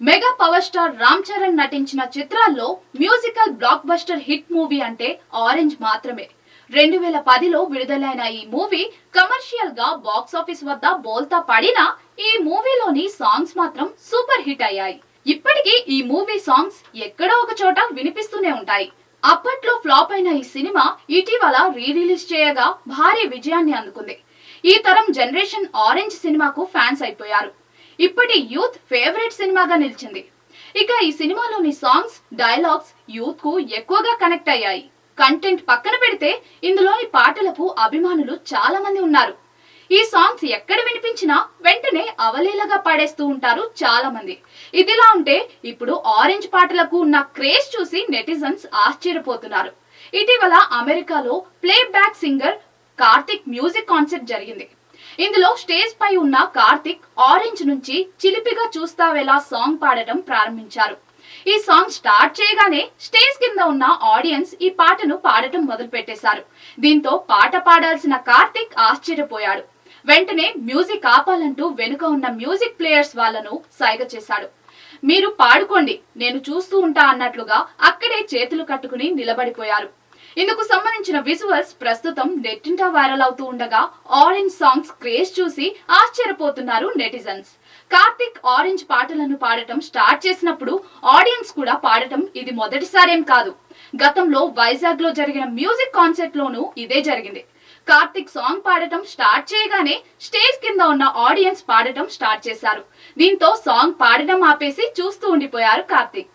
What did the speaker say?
Mega power star Ram Charan నటించిన చిత్రాల్లో musical blockbuster hit movie అంటే orange మాత్రమే. రెండు వేల పదిలో విడుదలైన ఈ మూవీ కమర్షియల్గా బాక్స్ ఆఫీస్ వద్ద బోల్తా పడినా ఈ మూవీలోని సాంగ్స్ మాత్రం సూపర్ హిట్ అయ్యాయి. ఇప్పటికీ ఈ మూవీ సాంగ్స్ ఎక్కడో ఒక చోట వినిపిస్తూనే ఉంటాయి. అప్పట్లో ఫ్లాప్ అయిన ఈ సినిమా ఇటీవల రీ రిలీజ్ చేయగా భారీ విజయాన్ని అందుకుంది. ఈ తరం జనరేషన్ ఆరెంజ్ సినిమాకు ఫ్యాన్స్ అయిపోయారు. ఇప్పటి యూత్ ఫేవరెట్ సినిమాగా నిలిచింది. ఇక ఈ సినిమాలోని సాంగ్స్ డైలాగ్స్ యూత్కు ఎక్కువగా కనెక్ట్ అయ్యాయి. కంటెంట్ పక్కన పెడితే ఇందులోని పాటలకు అభిమానులు చాలా మంది ఉన్నారు. ఈ సాంగ్స్ ఎక్కడ వినిపించినా వెంటనే అవలీలగా పాడేస్తూ ఉంటారు చాలా మంది. ఇదిలా ఉంటే ఇప్పుడు ఆరెంజ్ పాటలకు ఉన్న క్రేజ్ చూసి నెటిజన్స్ ఆశ్చర్యపోతున్నారు. ఇటీవల అమెరికాలో playback singer Karthik music concert జరిగింది. ఇందులో స్టేజ్ పై ఉన్న కార్తిక్ ఆరెంజ్ నుంచి చిలిపిగా చూస్తావేలా సాంగ్ పాడటం ప్రారంభించారు. ఈ సాంగ్ స్టార్ట్ చేయగానే స్టేజ్ కింద ఉన్న ఆడియన్స్ ఈ పాటను పాడటం మొదలు పెట్టేశారు దీంతో పాట పాడాల్సిన కార్తిక్ ఆశ్చర్యపోయాడు. వెంటనే మ్యూజిక్ ఆపాలంటూ వెనుక ఉన్న మ్యూజిక్ ప్లేయర్స్ వాళ్ళను సైగ చేశాడు. మీరు పాడుకోండి నేను చూస్తూ ఉంటా అన్నట్లుగా అక్కడే చేతులు కట్టుకుని నిలబడిపోయారు. ఇందుకు సంబంధించిన విజువల్స్ ప్రస్తుతం నెట్టింటా వైరల్ అవుతూ ఉండగా ఆరెంజ్ సాంగ్స్ క్రేజ్ చూసి ఆశ్చర్యపోతున్నారు నెటిజన్స్ కార్తిక్ ఆరెంజ్ పాటలను పాడటం స్టార్ట్ చేసినప్పుడు ఆడియన్స్ కూడా పాడటం ఇది మొదటిసారేం కాదు. గతంలో వైజాగ్లో జరిగిన మ్యూజిక్ కాన్సర్ట్ లోనూ ఇదే జరిగింది. కార్తిక్ సాంగ్ పాడటం స్టార్ట్ చేయగానే స్టేజ్ కింద ఉన్న ఆడియన్స్ పాడటం స్టార్ట్ చేశారు. దీంతో సాంగ్ పాడటం ఆపేసి చూస్తూ ఉండిపోయారు కార్తిక్.